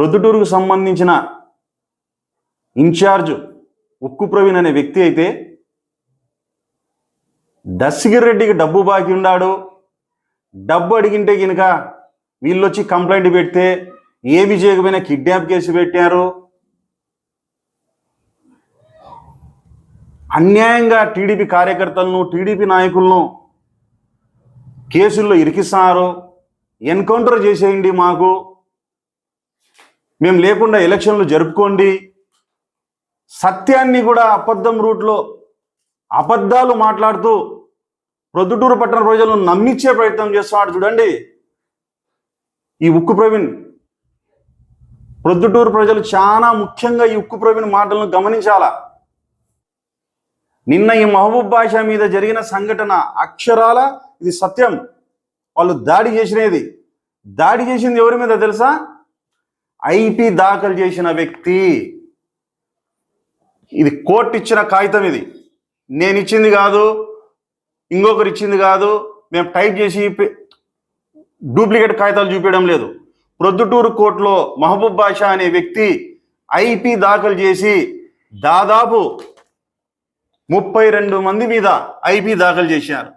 ప్రొద్దుటూరుకు సంబంధించిన ఇన్ఛార్జ్ ఉక్కు ప్రవీణ్ అనే వ్యక్తి అయితే దశగిరి రెడ్డికి డబ్బు బాకీ ఉన్నాడు డబ్బు అడిగింటే కనుక వీళ్ళొచ్చి కంప్లైంట్ పెడితే ఏమి చేయకపోయినా కిడ్నాప్ కేసు పెట్టారు. అన్యాయంగా టీడీపీ కార్యకర్తలను టీడీపీ నాయకులను కేసుల్లో ఇరికిస్తున్నారు. ఎన్కౌంటర్ చేసేయండి మాకు. మేము లేకుండా ఎలక్షన్లు జరుపుకోండి. సత్యాన్ని కూడా అబద్ధం రూట్లో అబద్ధాలు మాట్లాడుతూ ప్రొద్దుటూరు పట్టణ ప్రజలను నమ్మించే ప్రయత్నం చేస్తున్నాడు చూడండి. ఈ ఉక్కు ప్రవీణ్. ప్రొద్దుటూరు ప్రజలు చాలా ముఖ్యంగా ఈ ఉక్కు ప్రవీణ్ మాటలను గమనించాలా? నిన్న ఈ మహబూబ్ బాషా మీద జరిగిన సంఘటన అక్షరాల ఇది సత్యం. వాళ్ళు దాడి చేసినది. దాడి చేసింది ఎవరి మీద తెలుసా? ఐపీ దాఖలు చేసిన వ్యక్తి. ఇది కోర్టు ఇచ్చిన కాగితం ఇది. నేను ఇచ్చింది కాదు ఇంకొకరు ఇచ్చింది కాదు మేము టైప్ చేసి పె- డూప్లికేట్ కాగితాలు చూపించడం లేదు. ప్రొద్దుటూరు కోర్టులో మహబూబ్ బాషా అనే వ్యక్తి ఐపీ దాఖలు చేసి దాదాపు ముప్పై రెండు మంది మీద ఐపీ దాఖలు చేశారు.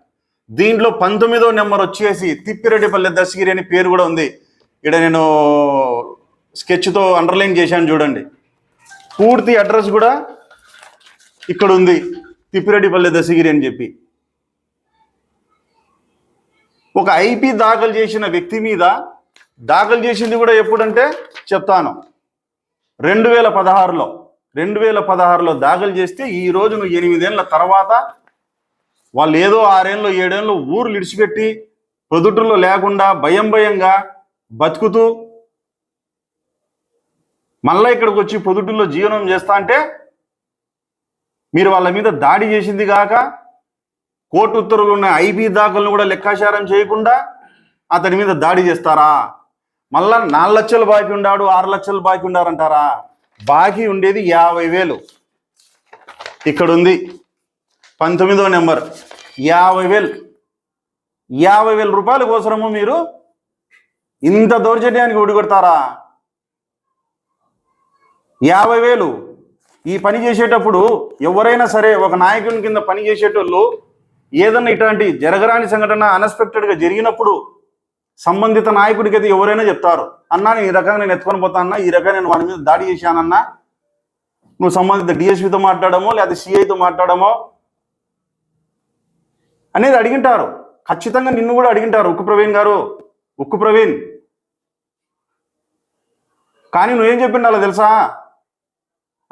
దీంట్లో పంతొమ్మిదో నెంబర్ వచ్చేసి తిప్పిరెడ్డిపల్లె దశగిరి అని పేరు కూడా ఉంది. ఇక్కడ నేను స్కెచ్తో అండర్లైన్ చేశాను చూడండి. పూర్తి అడ్రస్ కూడా ఇక్కడ ఉంది తిప్పిరెడ్డిపల్లె దశగిరి అని చెప్పి. ఒక ఐపీ దాఖలు చేసిన వ్యక్తి మీద దాఖలు చేసింది కూడా ఎప్పుడంటే చెప్తాను. రెండు వేల పదహారులో రెండు వేల పదహారులో దాఖలు చేస్తే ఈ రోజు నువ్వు ఎనిమిదేళ్ళ తర్వాత వాళ్ళు ఏదో ఆరేళ్ళు ఏడేళ్ళు ఊరు విడిచిపెట్టి పొదుటులో లేకుండా భయం భయంగా బతుకుతూ మళ్ళీ ఇక్కడికి వచ్చి పొదుటుల్లో జీవనం చేస్తా అంటే మీరు వాళ్ళ మీద దాడి చేసింది కాక కోర్టు ఉత్తర్వులు ఉన్న ఐబీ దాఖలను కూడా లెక్కాచారం చేయకుండా అతని మీద దాడి చేస్తారా? మళ్ళా నాలుగు లక్షలు బాకీ ఉన్నాడు ఆరు లక్షలు బాకీ ఉండారంటారా? బాకీ ఉండేది యాభై వేలు. ఇక్కడ ఉంది పంతొమ్మిదో నెంబర్. యాభై వేలు. యాభై వేల రూపాయల కోసరము మీరు ఇంత దౌర్జన్యానికి ఒడిగొడతారా? యాభై వేలు. ఈ పని చేసేటప్పుడు ఎవరైనా సరే ఒక నాయకుని కింద పని చేసేటోళ్ళు ఏదన్నా ఇటువంటి జరగరాని సంఘటన అన్ఎక్స్పెక్టెడ్గా జరిగినప్పుడు సంబంధిత నాయకుడికి అయితే ఎవరైనా చెప్తారు అన్నా నేను ఈ రకంగా నేను ఎత్తుకొని పోతానన్నా ఈ రకంగా నేను వాడి మీద దాడి చేశానన్నా నువ్వు సంబంధిత డిఎస్పితో మాట్లాడమో లేదా సిఐతో మాట్లాడమో అనేది అడిగింటారు. ఖచ్చితంగా నిన్ను కూడా అడిగింటారు ఉక్కు ప్రవీణ్ గారు ఉక్కు ప్రవీణ్. కానీ నువ్వేం చెప్పిండాలో తెలుసా?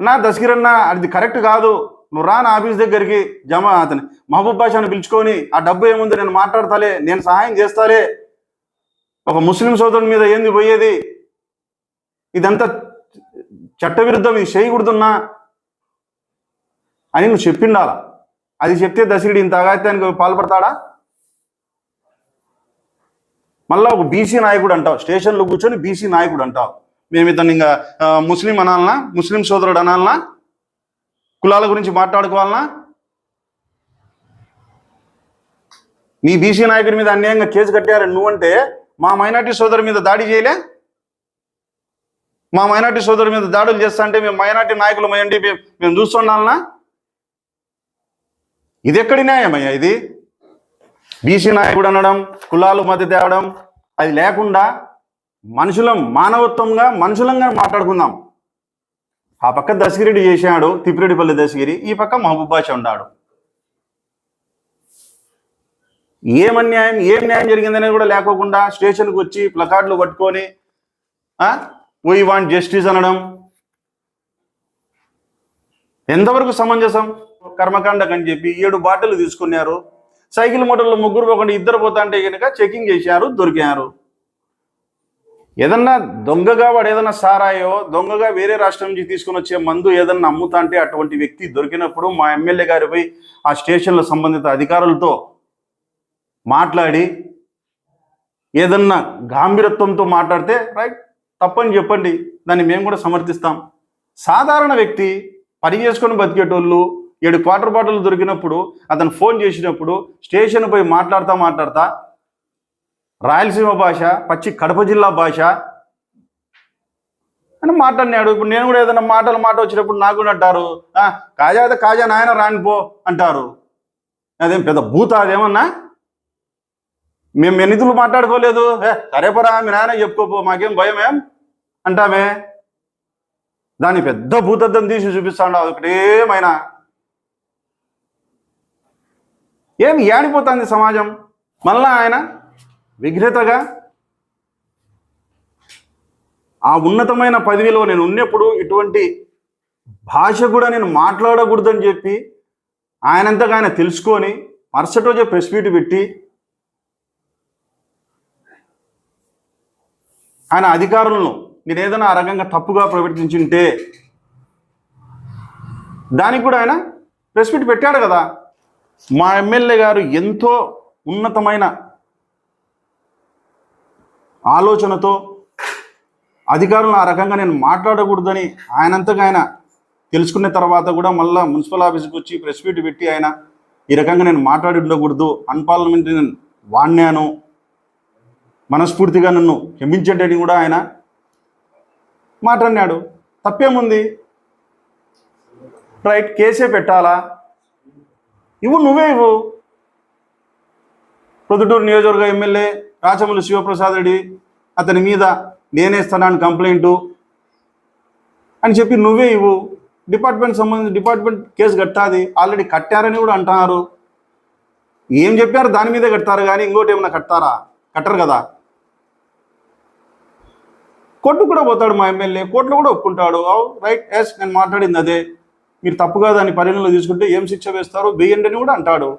అన్నా దశగిరన్న అది కరెక్ట్ కాదు. నువ్వు రా నా ఆఫీస్ దగ్గరికి జమ అతని మహబూబ్ బాషాను పిలుచుకొని ఆ డబ్బు ఏముంది? నేను మాట్లాడతాలే నేను సహాయం చేస్తాలే. ఒక ముస్లిం సోదరుని మీద ఏంది పోయేది? ఇదంతా చట్టవిరుద్ధం ఇది చేయకూడదున్నా. అని నువ్వు చెప్పిండాలా? అది చెప్తే దశరుడు ఇంత అగాత్యానికి పాల్పడతాడా? మళ్ళా ఒక బీసీ నాయకుడు అంటావు స్టేషన్లో కూర్చొని బీసీ నాయకుడు అంటావు. మేము ఇతను ఇంకా ముస్లిం అనాలనా? ముస్లిం సోదరుడు అనాలనా? కులాల గురించి మాట్లాడుకోవాలనా? నీ బీసీ నాయకుడి మీద అన్యాయంగా కేసు కట్టారు నువ్వంటే మా మైనార్టీ సోదరు మీద దాడి చేయలే? మా మైనార్టీ సోదరు మీద దాడులు చేస్తా అంటే మేము మైనార్టీ నాయకులు మయండి మేము మేము చూస్తుండాలనా? ఇది ఎక్కడి న్యాయమయ్యా ఇది? బీసీ నాయకుడు అనడం కులాలు మధ్య తేవడం అది లేకుండా మనుషులం మానవత్వంగా మనుషులంగా మాట్లాడుకుందాం. ఆ పక్క దశగిరెడ్డి చేశాడు తిప్పిరెడ్డిపల్లి దశగిరి ఈ పక్క మహబూబ్ ఉన్నాడు. ఏం అన్యాయం ఏం న్యాయం జరిగిందనేది కూడా లేకోకుండా స్టేషన్కి వచ్చి ప్లకార్డులు పట్టుకొని వీ వాంట్ జస్టిస్ అనడం. ఎంతవరకు సమంజసం? కర్మకాండకు అని చెప్పి ఏడు బాటలు తీసుకున్నారు. సైకిల్ మోటార్లో ముగ్గురు పోకుండా ఇద్దరు పోతా అంటే కనుక చెకింగ్ చేశారు దొరికారు. ఏదన్నా దొంగగా వాడు ఏదన్నా సారాయో దొంగగా వేరే రాష్ట్రం నుంచి తీసుకుని వచ్చే మందు ఏదన్నా అమ్ముతా అంటే అటువంటి వ్యక్తి దొరికినప్పుడు మా ఎమ్మెల్యే గారి పోయి ఆ స్టేషన్లో సంబంధిత అధికారులతో మాట్లాడి ఏదన్నా గాంభీరత్వంతో మాట్లాడితే రైట్ తప్పని చెప్పండి దాన్ని మేము కూడా సమర్థిస్తాం. సాధారణ వ్యక్తి పని చేసుకొని బతికేటోళ్ళు ఏడు క్వార్టర్ బాటిల్ దొరికినప్పుడు అతను ఫోన్ చేసినప్పుడు స్టేషన్ పోయి మాట్లాడతా మాట్లాడతా రాయలసీమ భాష పచ్చి కడప జిల్లా భాష అని మాట్లాడినాడు. ఇప్పుడు నేను కూడా ఏదైనా మాటలు మాట వచ్చినప్పుడు నాకు కూడా అంటారు "ఆ, కాజా అయితే కాజా నాయన రానిపో అంటారు. అదేం పెద్ద భూత అదేమన్నా? మేము ఎన్నిధులు మాట్లాడుకోలేదు? ఏ సరే పరా మీ నాయన చెప్పుకోపో మాకేం భయం ఏం? అంటామే. దాన్ని పెద్ద భూతద్దం తీసి చూపిస్తాడు ఒకటేమైనా ఏమి ఏడిపోతుంది సమాజం? మళ్ళా ఆయన విఘ్నతగా? ఆ ఉన్నతమైన పదవిలో నేను ఉన్నప్పుడు ఇటువంటి భాష కూడా నేను మాట్లాడకూడదని చెప్పి ఆయనంతగా ఆయన తెలుసుకొని మరుసటి రోజు ప్రెస్ మీట్ పెట్టి ఆయన అధికారులను నేను ఏదైనా ఆ రకంగా తప్పుగా ప్రవర్తించుంటే దానికి కూడా ఆయన ప్రెస్ మీట్ పెట్టాడు కదా. మా ఎమ్మెల్యే గారు ఎంతో ఉన్నతమైన ఆలోచనతో అధికారులను ఆ రకంగా నేను మాట్లాడకూడదని ఆయనంతగా ఆయన తెలుసుకున్న తర్వాత కూడా మళ్ళా మున్సిపల్ ఆఫీస్కి వచ్చి ప్రెస్ మీట్ పెట్టి ఆయన ఈ రకంగా నేను మాట్లాడి ఉండకూడదు అన్పార్లమెంటరీ నేను వాడినాను మనస్ఫూర్తిగా నన్ను క్షమించండి అని కూడా ఆయన మాట్లాడినాడు. తప్పేముంది? రైట్ కేసే పెట్టాలా? ఇవ్వు నువ్వే ఇవ్వు. ప్రొద్దుటూరు నియోజకవర్గ ఎమ్మెల్యే రాచమల్లి శివప్రసాద్ రెడ్డి అతని మీద నేనేస్తున్నాను కంప్లైంటు అని చెప్పి నువ్వే ఇవ్వు. డిపార్ట్మెంట్ సంబంధించి డిపార్ట్మెంట్ కేసు కట్టాది ఆల్రెడీ కట్టారని కూడా అంటున్నారు. ఏం చెప్పారు? దాని మీదే కడతారు కానీ ఇంకోటి ఏమైనా కట్టారా కట్టరు కదా. కోర్టు కూడా పోతాడు మా ఎమ్మెల్యే. కోర్టులో కూడా ఒప్పుకుంటాడు. రైట్ ఎస్ నేను మాట్లాడింది అదే. మీరు తప్పుగా దాన్ని పరిగణలో తీసుకుంటే ఏం శిక్ష వేస్తారు వేయండి అని కూడా అంటాడు.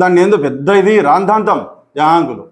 దాన్ని ఏందో పెద్ద ఇది రాంధాంతం. యాంగులు